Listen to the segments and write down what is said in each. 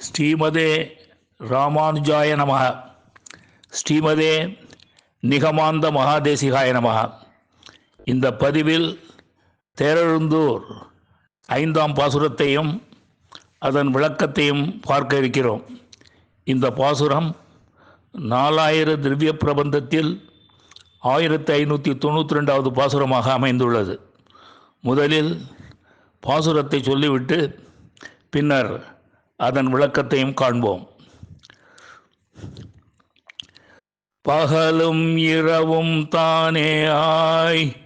ஸ்ரீமதே ராமானுஜாய நமः ஸ்ரீமதே நிகமாந்த மகாதேசிகாய நமः இந்த பதிவில் தேரெழுந்தூர் ஐந்தாம் பாசுரத்தையும் அதன் விளக்கத்தையும் பார்க்க இருக்கிறோம். இந்த பாசுரம் நாலாயிர திவ்ய பிரபந்தத்தில் ஆயிரத்தி ஐநூற்றி தொண்ணூற்றி ரெண்டாவது பாசுரமாக அமைந்துள்ளது. முதலில் பாசுரத்தை சொல்லிவிட்டு பின்னர் அதன் விளக்கத்தையும் காண்போம். பகலும் இரவும் தானே ஆய்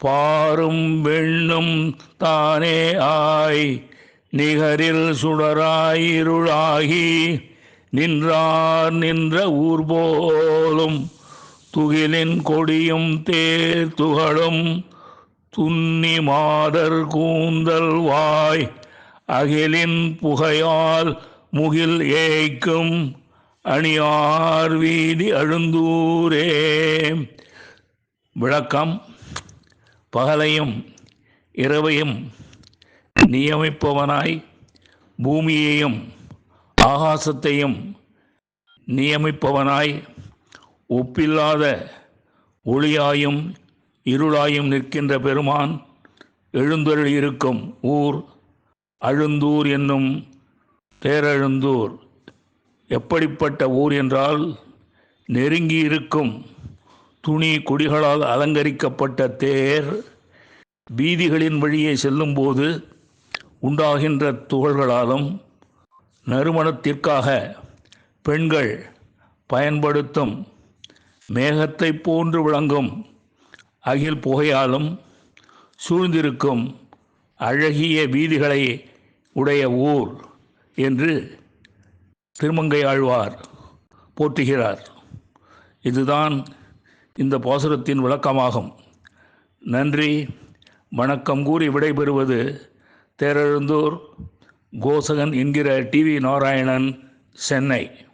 பாரும் வெண்ணும் தானே ஆய் நிகரில் சுடராய் இருளாகி நின்றார் நின்ற ஊர் போலும் துகிலின் கொடியும் தேர் துகளும் துன்னி மாதர் கூந்தல் வாய் அகிலின் புகையால் முகில் ஏய்க்கும் அணியார் வீதி அழுந்தூரே. விளக்கம் பகலையும் இரவையும் நியமிப்பவனாய் பூமியையும் ஆகாசத்தையும் நியமிப்பவனாய் ஒப்பில்லாத ஒளியாயும் இருளாயும் நிற்கின்ற பெருமான் எழுந்தருள் இருக்கும் ஊர் அழுந்தூர் என்னும் பேரழுந்தூர் எப்படிப்பட்ட ஊர் என்றால் நெருங்கி இருக்கும் துணி கொடிகளால் அலங்கரிக்கப்பட்ட தேர் வீதிகளின் வழியே செல்லும்போது உண்டாகின்ற துகள்களாலும் நறுமணத்திற்காக பெண்கள் பயன்படுத்தும் மேகத்தை போன்று விளங்கும் அகில் புகையாலும் சூழ்ந்திருக்கும் அழகிய வீதிகளை உடைய ஊர் என்று திருமங்கை ஆழ்வார் போற்றுகிறார். இதுதான் இந்த பாசுரத்தின் விளக்கமாகும். நன்றி. வணக்கம் கூறி விடைபெறுவது தேரெழுந்தூர் கோசகன் என்கிற டிவி நாராயணன் சென்னை.